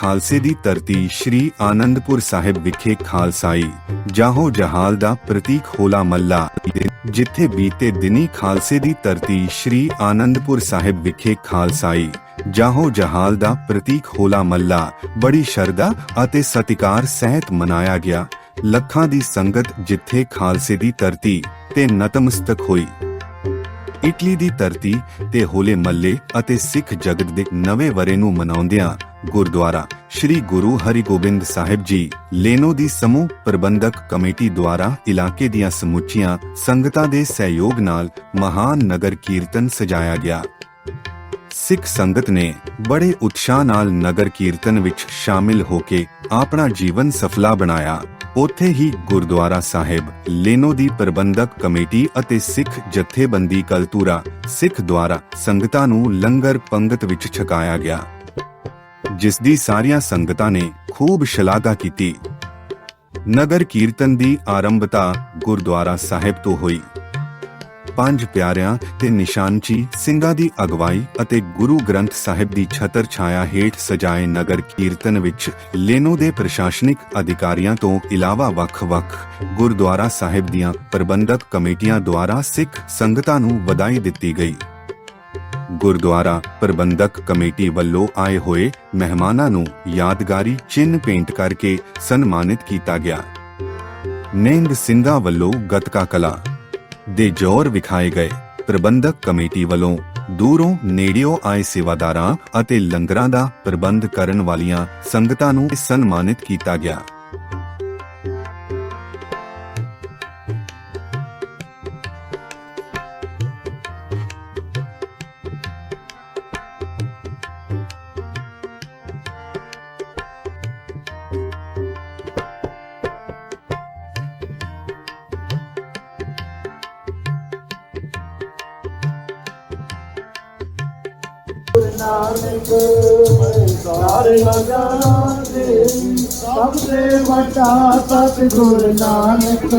ਖਾਲਸੇ ਦੀ ਧਰਤੀ ਸ੍ਰੀ ਆਨੰਦਪੁਰ ਸਾਹਿਬ ਵਿਖੇ ਖਾਲਸਾਈ, ਜਾਹੋ ਜਹਾਲ ਦਾ ਪ੍ਰਤੀਕ ਹੋਲਾ ਮੱਲਾ, ਜਿੱਥੇ ਬੀਤੇ ਦਿਨੀ ਖਾਲਸੇ ਦੀ ਧਰਤੀ ਸ੍ਰੀ ਆਨੰਦਪੁਰ ਸਾਹਿਬ ਵਿਖੇ ਖਾਲਸਾਈ, ਜਾਹੋ ਜਹਾਲ ਦਾ ਪ੍ਰਤੀਕ ਹੋਲਾ ਮੱਲਾ, ਬੜੀ ਸ਼ਰਧਾ ਅਤੇ ਸਤਿਕਾਰ ਸਹਿਤ ਮਨਾਇਆ ਗਿਆ। ਲੱਖਾਂ ਦੀ ਸੰਗਤ ਜਿੱਥੇ ਖਾਲਸੇ ਦੀ ਧਰਤੀ ਤੇ ਨਤਮਸਤਕ ਹੋਈ। ਇਟਲੀ ਦੀ ਧਰਤੀ ਤੇ ਹੋਲੇ ਮੱਲੇ ਅਤੇ ਸਿੱਖ ਜਗਤ ਦੇ ਨਵੇਂ ਵਰੇ ਨੂੰ ਮਨਾਉਂਦਿਆਂ ਗੁਰਦੁਆਰਾ ਸ੍ਰੀ ਗੁਰੂ ਹਰਿਗੋਬਿੰਦ ਸਾਹਿਬ ਜੀ, ਲੇਨੋ ਦੀ ਸਮੂਹ ਪ੍ਰਬੰਧਕ ਕਮੇਟੀ ਦੁਆਰਾ ਇਲਾਕੇ ਦੀਆਂ ਸਮੁੱਚੀਆਂ ਸੰਗਤਾਂ ਦੇ ਸਹਿਯੋਗ ਨਾਲ ਮਹਾਨ ਨਗਰ ਕੀਰਤਨ ਸਜਾਇਆ ਗਿਆ। ਸਿੱਖ ਸੰਗਤ ਨੇ ਬੜੇ ਉਤਸ਼ਾਹ ਨਾਲ ਨਗਰ ਕੀਰਤਨ ਵਿੱਚ ਸ਼ਾਮਿਲ ਹੋ ਕੇ ਆਪਣਾ ਜੀਵਨ ਸਫਲਾ ਬਣਾਇਆ। ਉੱਥੇ ਹੀ ਗੁਰਦੁਆਰਾ ਸਾਹਿਬ, ਲੇਨੋ ਦੀ ਪ੍ਰਬੰਧਕ ਕਮੇਟੀ ਅਤੇ ਸਿੱਖ ਜਥੇਬੰਦੀ ਕਲਤੂਰਾ, ਸਿੱਖ ਦੁਆਰਾ ਸੰਗਤਾਂ ਨੂੰ ਲੰਗਰ ਪੰਗਤ ਵਿੱਚ ਛਕਾਇਆ ਗਿਆ। ਜਿਸ ਦੀ ਸਾਰੀਆਂ ਸੰਗਤਾਂ ਨੇ ਖੂਬ ਸ਼ਲਾਘਾ ਕੀਤੀ। ਨਗਰ ਕੀਰਤਨ ਦੀ ਆਰੰਭਤਾ ਗੁਰਦੁਆਰਾ ਸਾਹਿਬ ਤੋਂ ਹੋਈ। ਪੰਜ ਪਿਆਰਿਆਂ ਤੇ ਨਿਸ਼ਾਨਚੀ ਸਿੰਘਾਂ ਦੀ ਅਗਵਾਈ ਅਤੇ ਗੁਰੂ ਗ੍ਰੰਥ ਸਾਹਿਬ ਦੀ ਛਤਰ ਛਾਇਆ ਹੇਠ ਸਜਾਏ ਨਗਰ ਕੀਰਤਨ ਵਿੱਚ ਲੇਨੋ ਦੇ ਪ੍ਰਸ਼ਾਸਨਿਕ ਅਧਿਕਾਰੀਆਂ ਤੋਂ ਇਲਾਵਾ ਵੱਖ-ਵੱਖ ਗੁਰਦੁਆਰਾ ਸਾਹਿਬ ਦੀਆਂ ਪ੍ਰਬੰਧਕ ਕਮੇਟੀਆਂ ਦੁਆਰਾ ਸਿੱਖ ਸੰਗਤਾਂ ਨੂੰ ਵਧਾਈ ਦਿੱਤੀ ਗਈ। ਗੁਰਦੁਆਰਾ ਪ੍ਰਬੰਧਕ ਕਮੇਟੀ ਵੱਲੋਂ ਆਏ ਹੋਏ ਮਹਿਮਾਨਾਂ ਨੂੰ ਯਾਦਗਾਰੀ ਚਿੰਨ੍ਹ ਪੇਂਟ ਕਰਕੇ ਸਨਮਾਨਿਤ ਕੀਤਾ ਗਿਆ। ਨੇਂਦ ਸਿੰਘਾਂ ਵੱਲੋਂ ਗਤਕਾ ਕਲਾ ਦੇ ਜੋਰ ਵਿਖਾਏ ਗਏ। ਪ੍ਰਬੰਧਕ ਕਮੇਟੀ ਵੱਲੋਂ ਦੂਰੋਂ ਨੇੜਿਓਂ ਆਏ ਸੇਵਾਦਾਰਾਂ ਅਤੇ ਲੰਗਰਾਂ ਦਾ ਪ੍ਰਬੰਧ ਕਰਨ ਵਾਲੀਆਂ ਸੰਗਤਾਂ ਨੂੰ ਸਨਮਾਨਿਤ ਕੀਤਾ ਗਿਆ। ਨਾਨਕ ਸਾਰੇ ਲਗਾ ਦੇ ਸਭ ਤੇ ਵੱਡਾ ਸਤਿਗੁਰ ਨਾਨਕ।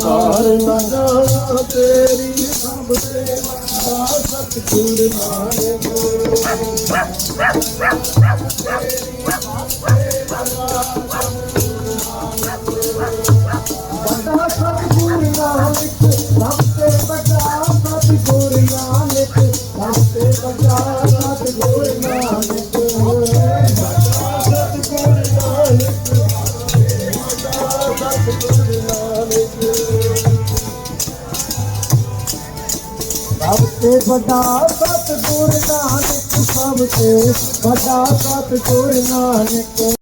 ਸਾਰੇ ਲਗਾ ਤੇਰੀ ਸਭ ਤੇ ਵੱਡਾ ਸਤਿਗੁਰ ਨਾਨਕ। ਵੱਡਾ ਤੇ ਵੱਡਾ ਸਤਿਗੁਰ ਨਾਨਕ ਵੱਡਾ ਸਤਿਗੁਰ ਨਾਨਕ ਸਭ ਤੇ ਵੱਡਾ ਸਤਿਗੁਰ ਨਾਨਕ।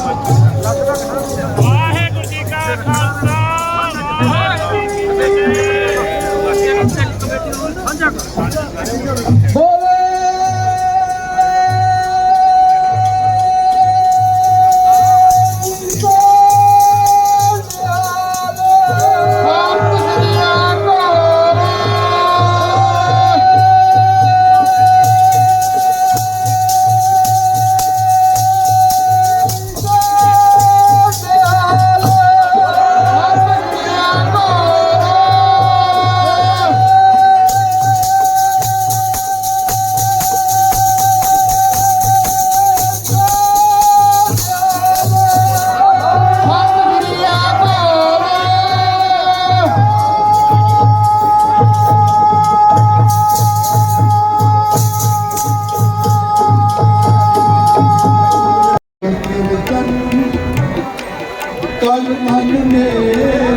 ਕਲ ਮਨ ਮੇਰੇ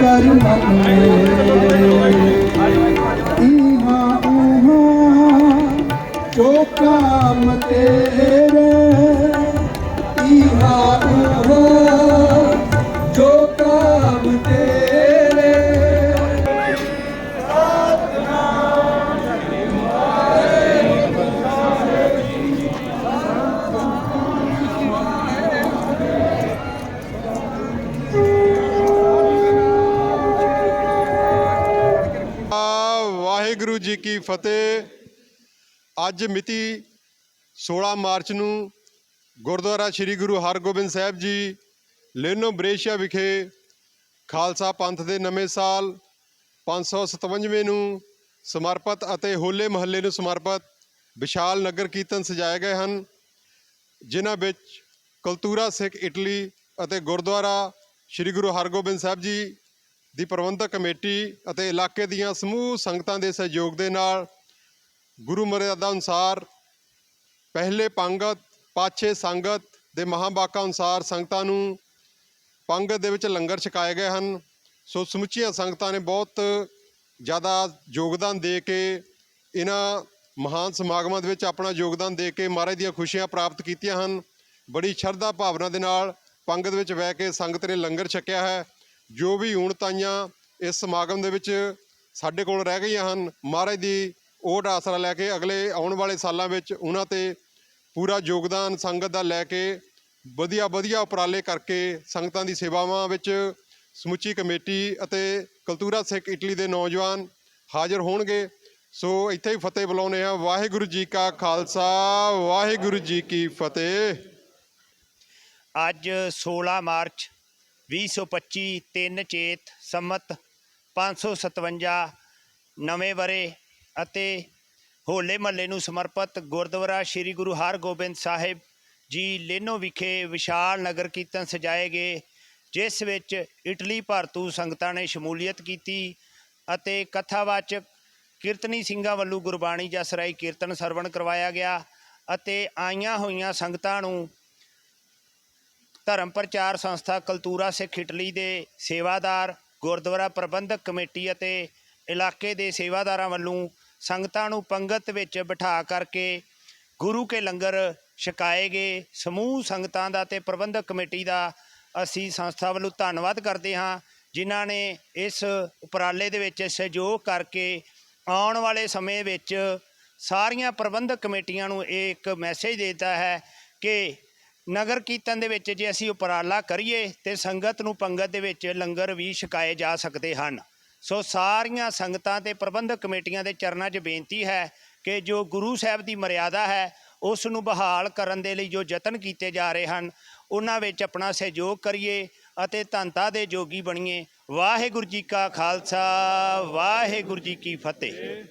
ਕਰ ਮਨ ਮੇਰੇ ਜੀ ਕੀ ਫਤਿਹ। ਅੱਜ ਮਿਤੀ 16 ਮਾਰਚ ਨੂੰ ਗੁਰਦੁਆਰਾ ਸ੍ਰੀ ਗੁਰੂ ਹਰਗੋਬਿੰਦ ਸਾਹਿਬ ਜੀ ਲੇਨੋ ਬਰੇਸ਼ੀਆ ਵਿਖੇ ਖਾਲਸਾ ਪੰਥ ਦੇ ਨਵੇਂ ਸਾਲ 557ਵੇਂ ਨੂੰ ਸਮਰਪਿਤ ਅਤੇ ਹੋਲੇ ਮਹੱਲੇ ਨੂੰ ਸਮਰਪਿਤ ਵਿਸ਼ਾਲ ਨਗਰ ਕੀਰਤਨ ਸਜਾਏ ਗਏ ਹਨ, ਜਿਨ੍ਹਾਂ ਵਿੱਚ ਕਲਤੂਰਾ ਸਿੱਖ ਇਟਲੀ ਅਤੇ ਗੁਰਦੁਆਰਾ ਸ੍ਰੀ ਗੁਰੂ ਹਰਗੋਬਿੰਦ ਸਾਹਿਬ ਜੀ ਦੀ ਪ੍ਰਬੰਧਕ ਕਮੇਟੀ ਅਤੇ ਇਲਾਕੇ ਦੀਆਂ ਸਮੂਹ ਸੰਗਤਾਂ ਦੇ ਸਹਿਯੋਗ ਦੇ ਨਾਲ ਗੁਰੂ ਮਰਿਆਦਾ ਅਨੁਸਾਰ ਪਹਿਲੇ ਪੰਗਤ, ਪਾਛੇ ਸੰਗਤ ਦੇ ਮਹਾਂਬਾਕਾਂ ਅਨੁਸਾਰ ਸੰਗਤਾਂ ਨੂੰ ਪੰਗਤ ਦੇ ਵਿੱਚ ਲੰਗਰ ਛਕਾਏ ਗਏ ਹਨ। ਸੋ ਸਮੁੱਚੀਆਂ ਸੰਗਤਾਂ ਨੇ ਬਹੁਤ ਜ਼ਿਆਦਾ ਯੋਗਦਾਨ ਦੇ ਕੇ ਇਹਨਾਂ ਮਹਾਨ ਸਮਾਗਮਾਂ ਦੇ ਵਿੱਚ ਆਪਣਾ ਯੋਗਦਾਨ ਦੇ ਕੇ ਮਹਾਰਾਜ ਦੀਆਂ ਖੁਸ਼ੀਆਂ ਪ੍ਰਾਪਤ ਕੀਤੀਆਂ ਹਨ। ਬੜੀ ਸ਼ਰਧਾ ਭਾਵਨਾ ਦੇ ਨਾਲ ਪੰਗਤ ਵਿੱਚ ਬਹਿ ਕੇ ਸੰਗਤ ਨੇ ਲੰਗਰ ਛਕਿਆ ਹੈ। ਜੋ ਵੀ ਊਣਤਾਈਆਂ ਇਸ ਸਮਾਗਮ ਦੇ ਵਿੱਚ ਸਾਡੇ ਕੋਲ ਰਹਿ ਗਈਆਂ ਹਨ, ਮਹਾਰਾਜ ਦੀ ਓਟ ਆਸਰਾ ਲੈ ਕੇ ਅਗਲੇ ਆਉਣ ਵਾਲੇ ਸਾਲਾਂ ਵਿੱਚ ਉਹਨਾਂ ਤੇ ਪੂਰਾ ਯੋਗਦਾਨ ਸੰਗਤ ਦਾ ਲੈ ਕੇ ਵਧੀਆ ਵਧੀਆ ਉਪਰਾਲੇ ਕਰਕੇ ਸੰਗਤਾਂ ਦੀ ਸੇਵਾਵਾਂ ਵਿੱਚ ਸਮੁੱਚੀ ਕਮੇਟੀ ਅਤੇ ਕਲਤੂਰਾ ਸਿੱਖ ਇਟਲੀ ਦੇ ਨੌਜਵਾਨ ਹਾਜ਼ਰ ਹੋਣਗੇ। ਸੋ ਇੱਥੇ ਹੀ ਫਤਿਹ ਬੁਲਾਉਨੇ ਆ ਵਾਹਿਗੁਰੂ ਜੀ ਕਾ ਖਾਲਸਾ, ਵਾਹਿਗੁਰੂ ਜੀ ਕੀ ਫਤਿਹ। ਅੱਜ 16 ਮਾਰਚ 2025 ਤਿੰਨ ਚੇਤ, ਸੰਮਤ 557 ਨਵੇਂ ਵਰੇ ਅਤੇ ਹੋਲੇ ਮਹੱਲੇ ਨੂੰ ਸਮਰਪਿਤ ਗੁਰਦੁਆਰਾ ਸ੍ਰੀ ਗੁਰੂ ਹਰਗੋਬਿੰਦ ਸਾਹਿਬ ਜੀ ਲੇਨੋ ਵਿਖੇ ਵਿਸ਼ਾਲ ਨਗਰ ਕੀਰਤਨ ਸਜਾਏ ਗਏ, ਜਿਸ ਵਿੱਚ ਇਟਲੀ ਭਰਤੂ ਸੰਗਤਾਂ ਨੇ ਸ਼ਮੂਲੀਅਤ ਕੀਤੀ ਅਤੇ ਕਥਾਵਾਚਕ ਕੀਰਤਨੀ ਸਿੰਘਾਂ ਵੱਲੋਂ ਗੁਰਬਾਣੀ ਜਸਰਾਈ ਕੀਰਤਨ ਸਰਵਣ ਕਰਵਾਇਆ ਗਿਆ ਅਤੇ ਆਈਆਂ ਹੋਈਆਂ ਸੰਗਤਾਂ ਨੂੰ ਧਰਮ ਪ੍ਰਚਾਰ ਸੰਸਥਾ ਕਲਤੂਰਾ ਸਿੱਖ ਇਟਲੀ ਦੇ ਸੇਵਾਦਾਰ, ਗੁਰਦੁਆਰਾ ਪ੍ਰਬੰਧਕ ਕਮੇਟੀ ਅਤੇ ਇਲਾਕੇ ਦੇ ਸੇਵਾਦਾਰਾਂ ਵੱਲੋਂ ਸੰਗਤਾਂ ਨੂੰ ਪੰਗਤ ਵਿੱਚ ਬਿਠਾ ਕਰਕੇ ਗੁਰੂ ਕੇ ਲੰਗਰ ਛਕਾਏ ਗਏ। ਸਮੂਹ ਸੰਗਤਾਂ ਦਾ ਤੇ ਪ੍ਰਬੰਧਕ ਕਮੇਟੀ ਦਾ ਅਸੀਂ ਸੰਸਥਾ ਵੱਲੋਂ ਧੰਨਵਾਦ ਕਰਦੇ ਹਾਂ, ਜਿਨ੍ਹਾਂ ਨੇ ਇਸ ਉਪਰਾਲੇ ਦੇ ਵਿੱਚ ਸਹਿਯੋਗ ਕਰਕੇ ਆਉਣ ਵਾਲੇ ਸਮੇਂ ਵਿੱਚ ਸਾਰੀਆਂ ਪ੍ਰਬੰਧਕ ਕਮੇਟੀਆਂ ਨੂੰ ਇਹ ਇੱਕ ਮੈਸੇਜ ਦਿੱਤਾ ਹੈ ਕਿ ਨਗਰ ਕੀਰਤਨ ਦੇ ਵਿੱਚ ਜੇ ਅਸੀਂ ਉਪਰਾਲਾ ਕਰੀਏ ਤੇ ਸੰਗਤ ਨੂੰ ਪੰਗਤ ਦੇ ਵਿੱਚ ਲੰਗਰ ਵੀ ਛਕਾਏ ਜਾ ਸਕਦੇ ਹਨ। ਸੋ ਸਾਰੀਆਂ ਸੰਗਤਾਂ ਤੇ ਪ੍ਰਬੰਧਕ ਕਮੇਟੀਆਂ ਦੇ ਚਰਨਾਂ 'ਚ ਬੇਨਤੀ ਹੈ ਕਿ ਜੋ ਗੁਰੂ ਸਾਹਿਬ ਦੀ ਮਰਿਆਦਾ ਹੈ, ਉਸ ਨੂੰ ਬਹਾਲ ਕਰਨ ਦੇ ਲਈ ਜੋ ਯਤਨ ਕੀਤੇ ਜਾ ਰਹੇ ਹਨ, ਉਹਨਾਂ ਵਿੱਚ ਆਪਣਾ ਸਹਿਯੋਗ ਕਰੀਏ ਅਤੇ ਧੰਤਾ ਦੇ ਜੋਗੀ ਬਣੀਏ। ਵਾਹਿਗੁਰੂ ਜੀ ਕਾ ਖਾਲਸਾ, ਵਾਹਿਗੁਰੂ ਜੀ ਕੀ ਫਤਿਹ।